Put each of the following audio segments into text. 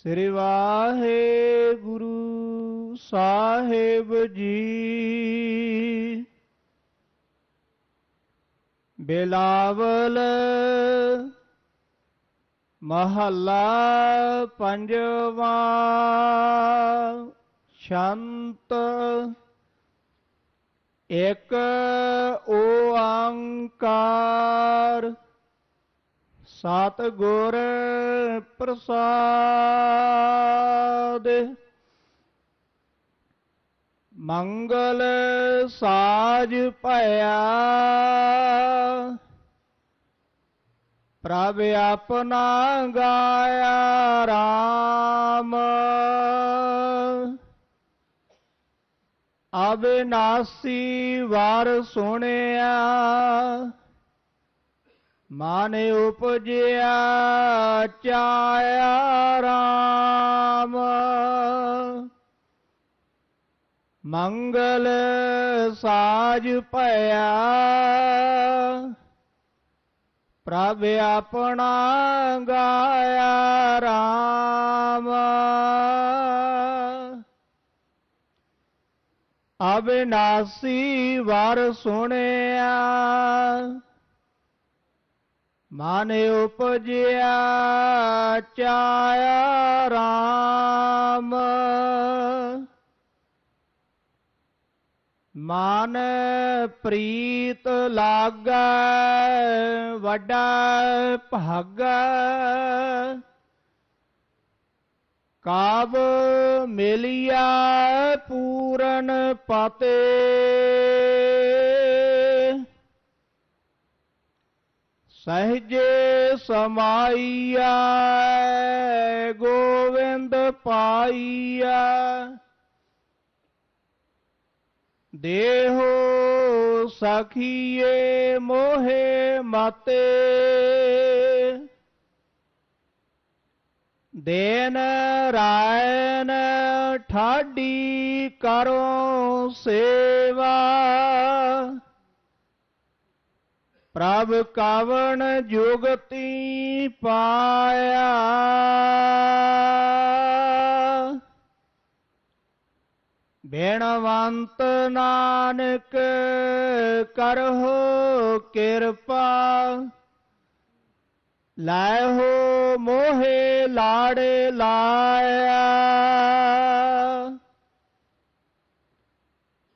ਸ੍ਰੀ ਵਾਹਿਗੁਰੂ ਸਾਹਿਬ ਜੀ। ਬੇਲਾਵਲ ਮਹੱਲਾ ਪੰਜਵਾ ਸ਼ੰਤ ਇਕ ਓੰਕਾਰ ਸਤ ਗੁਰ ਪ੍ਰਸਾਦ। ਮੰਗਲ ਸਾਜ ਭਇਆ। ਪ੍ਰਭ ਆਪਣਾ ਗਾਇਆ RAM ਅਬਿਨਾਸੀ ਵਾਰ ਸੁਣਿਆ। ਮਨ ਉਪਜਿਆ ਚਾਇਆ ਰਾਮ। ਮੰਗਲ ਸਾਜ ਭਇਆ ਪ੍ਰਭ ਆਪਣਾ ਗਾਇਆ ਰਾਮ। ਅਬਿਨਾਸੀ ਵਰ ਸੁਣਿਆ ਮਨ ਉਪਜਿਆ ਚਾਇਆ RAM ਮਨ ਪ੍ਰੀਤ ਲਾਗੈ ਵੱਡਾ ਭਾਗੈ। ਕਾਬ ਮਿਲਿਆ ਪੂਰਨ ਪਤੇ। ਸਹਜੇ ਸਮਾਈਆ ਗੋਵਿੰਦ ਪਾਈਆ ਦੇਹੋ ਸਖੀਏ ਮੋਹੇ ਮਤੇ ਦੇਨ ਰਾਇਨ ਠਾਡੀ ਕਰੋ ਸੇਵਾ। ਪ੍ਰਭ ਕਾਵਣ ਜੁਗਤੀ ਪਾਇਆ। ਬੇਣਵੰਤ ਨਾਨਕ ਕਰਹੁ ਕਿਰਪਾ ਲੈ ਮੋਹੇ ਲਾੜੇ ਲਾਇਆ।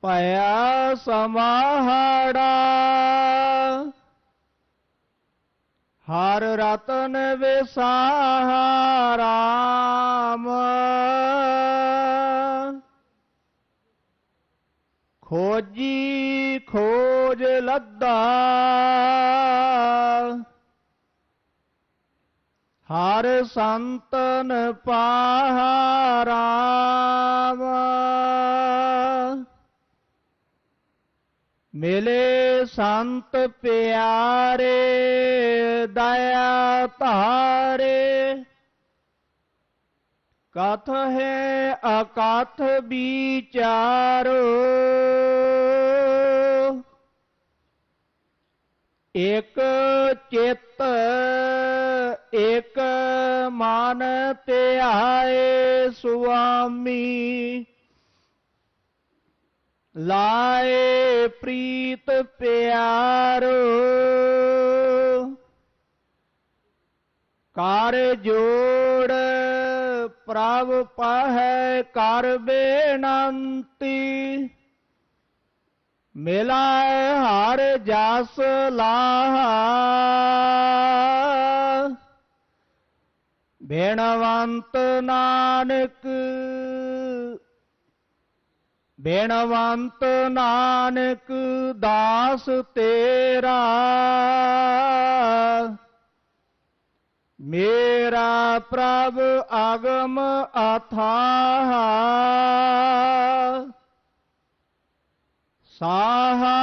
ਭਇਆ ਸਮਾਹੜਾ ਹਰ ਰਤਨ ਵਿਸਾਰਾਮ ਖੋਜੀ ਖੋਜ ਲੱਦਾ। ਹਰ ਸੰਤਨ ਪਾਹਾਰਾਮ ਮਿਲੇ ਸੰਤ ਪਿਆਰੇ, ਦਇਆ ਧਾਰੇ। ਕਥ ਹੈ ਅਕਥ ਵਿਚਾਰੋ। ਇਕ ਚਿਤ, ਇਕ ਮਨ ਧਿਆਏ ਸੁਆਮੀ। ਲਾਏ ਪ੍ਰੀਤ ਪਿਆਰੋ ਕਰ ਜੋੜ ਪ੍ਰਭ ਪਾਹੈ ਕਰ ਬੇਨੰਤੀ, ਮਿਲਾਏ ਹਰ ਜਸ ਲਾਹਾ। ਬੇਣਵੰਤ ਨਾਨਕ ਬੇਣਵੰਤ ਨਾਨਕ ਦਾਸ ਤੇਰਾ ਮੇਰਾ ਪ੍ਰਭ ਆਗਮ ਅਥਾਹ ਸਾਹਾ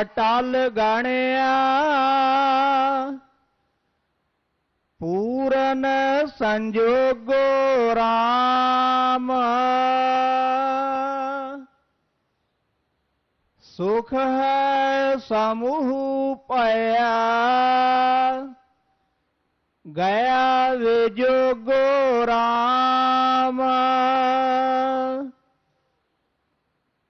ਅਟਲ ਗਣਿਆ ਪੂਰਨ ਸੰਜੋਗੋ ਰਾਮ। ਸੁਖ ਹੈ ਸਮੂਹ ਪਾਇਆ। ਗਿਆ ਵਿਜੋਗੋ ਰਾਮ।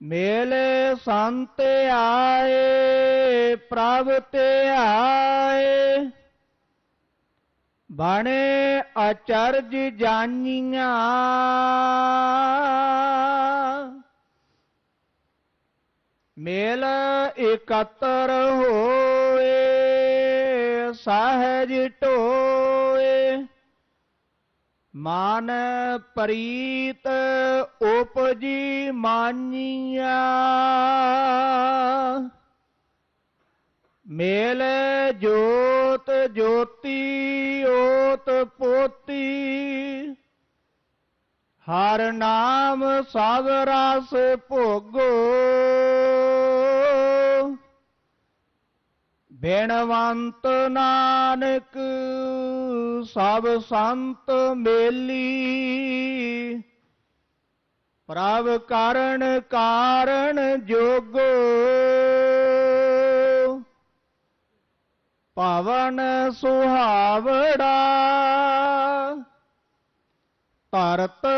ਮੇਲੇ ਸੰਤ ਆਏ, ਪ੍ਰਭ ਤੇ ਆਏ। ਬਣੇ ਅਚਰਜ ਜਾਨੀਆਂ। ਮੇਲ ਇਕੱਤਰ ਹੋਏ ਸਹਿਜ ਢੋਏ ਮਾਨ ਪ੍ਰੀਤ ਉਪਜੀ ਮਾਨੀਆਂ। ਮੇਲ ਜੋਤ ਜੋਤੀ ਓਤ ਪੋਤੀ। ਹਰ ਨਾਮ ਸਭ ਰਸ ਭੋਗੋ। ਬੇਣਵੰਤ ਨਾਨਕ ਸਭ ਸੰਤ ਮੇਲੀ। ਪ੍ਰਭ ਕਾਰਣ ਕਾਰਣ ਜੋਗੋ। ਪਵਨ ਸੁਹਾਵੜਾ। ਤਰਤ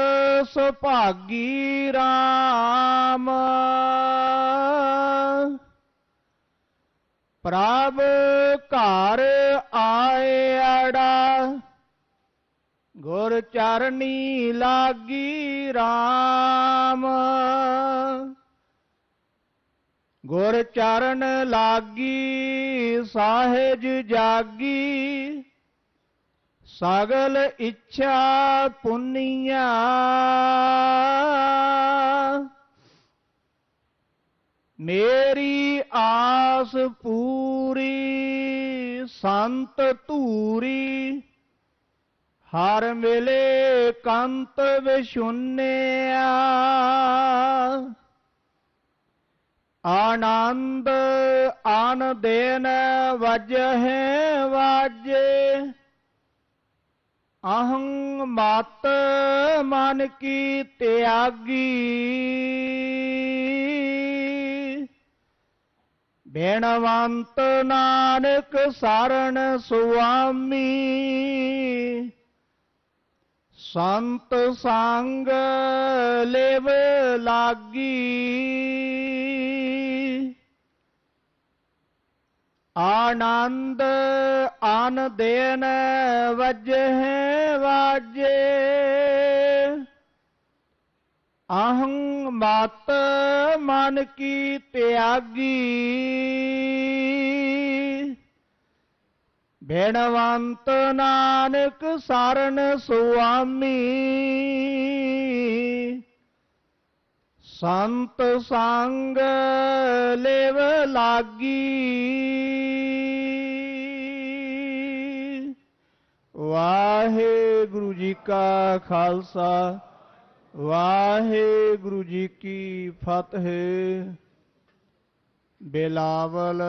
ਸੁਭਾਗੀ RAM ਪ੍ਰਭ ਘਰ ਆਏ ਅੜਾ, ਗੁਰ ਚਰਨੀ ਲਾਗੀ RAM ਗੁਰ ਚਰਨ ਲਾਗੀ, ਸਾਹਿਜ ਜਾਗੀ ਸਗਲ ਇੱਛਾ ਪੁੰਨੀਆਂ। ਮੇਰੀ ਆਸ ਪੂਰੀ, ਸੰਤ ਧੂਰੀ, ਹਰ ਮਿਲੇ ਕੰਤ ਵਿਸ਼ੁੰਨਿਆ ਆਨੰਦ ਆਨ ਦੇਨ ਵਜਹਿ ਵਾਜੇ। ਅਹੰ ਮਤ ਮਨ ਕੀ ਤਿਆਗੀ। ਬੇਣਵੰਤ ਨਾਨਕ ਸਰਣ ਸੁਆਮੀ। ਸੰਤ ਸੰਗ ਲੇਵ ਲਾਗੀ। ਆਨੰਦ ਆਨ ਦੇਨ ਵਜਹਿ ਵਾਜੇ। ਅਹੰ ਮਤ ਮਨ ਕੀ ਤਿਆਗੀ। ਬੇਣਵੰਤ ਨਾਨਕ ਸਰਨ ਸੁਆਮੀ। ਸੰਤ ਸੰਗ ਲੇਵ ਲਾਗੀ। ਵਾਹਿਗੁਰੂ ਜੀ ਕਾ ਖਾਲਸਾ, ਵਾਹਿਗੁਰੂ ਜੀ ਕੀ ਫਤਿਹ। ਬਿਲਾਵਲ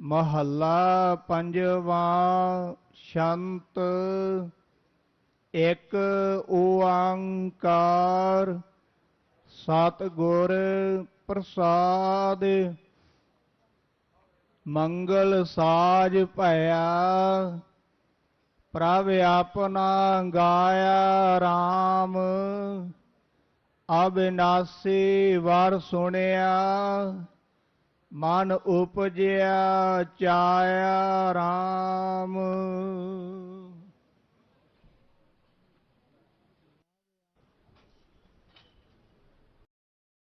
ਮਹੱਲਾ ਪੰਜਵਾਂ ਸ਼ੰਤ, ਇੱਕ ਓੰਕਾਰ ਸਤਿਗੁਰ ਪ੍ਰਸਾਦ ਮੰਗਲ ਸਾਜ ਭਇਆ, ਪ੍ਰਭ ਆਪਣਾ ਗਾਇਆ RAM ਅਬਿਨਾਸੀ ਵਰ ਸੁਣਿਆ, ਮਨ ਉਪਜਿਆ ਚਾਇਆ RAM